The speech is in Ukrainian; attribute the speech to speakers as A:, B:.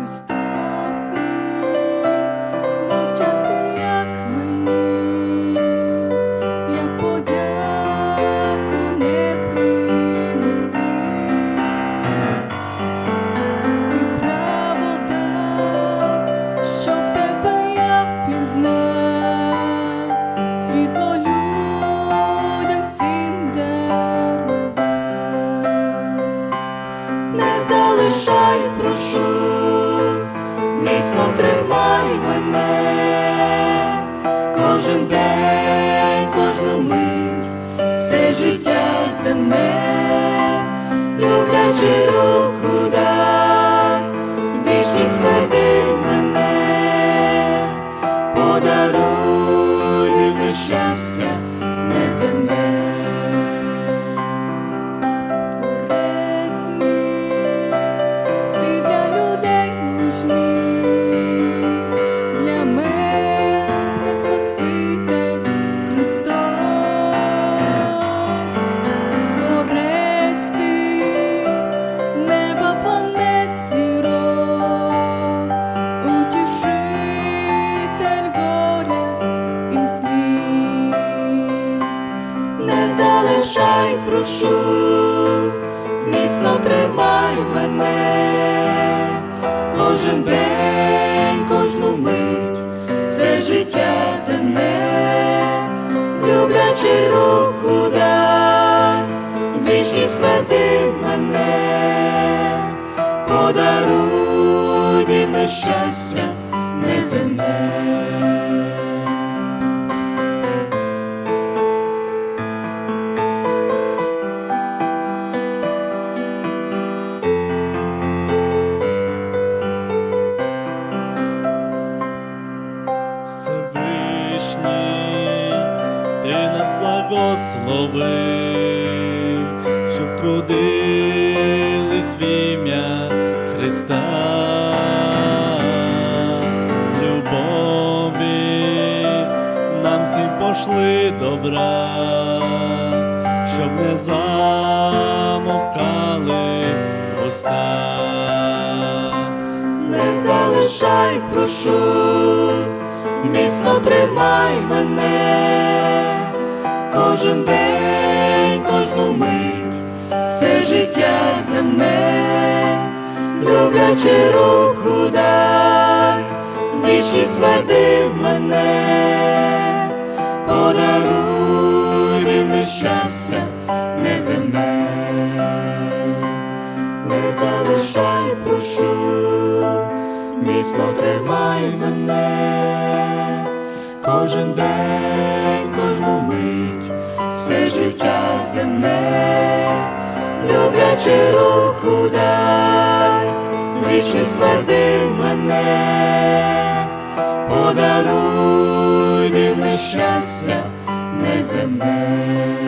A: посмій мовчати, як мені, як подяку не принести. Ти право дав, щоб тебе я пізнав, світло людям всім дарував. Не залишай, прошу, міцно тримай мене, кожен день, кожну мить, все життя земне, люблячи руку прошу, міцно тримай мене, кожен день, кожну мить, все життя земне, люблячи руку дай, вічність веди мене, подаруй дивне щастя неземне.
B: Благослови, щоб трудились в ім'я Христа, любові нам всім пошли добра, щоб не замовкали вуста.
A: не залишай, прошу, міцно тримай мене, кожен день, кожну мить, все життя земне, люблячи руку дай, вічність веди мене, подаруй дивне щастя неземне. Не залишай, прошу, міцно тримай мене, кожен день, кожну мить, все життя земне, люблячи руку дай, вічність свердив мене, подаруй дивне щастя неземне.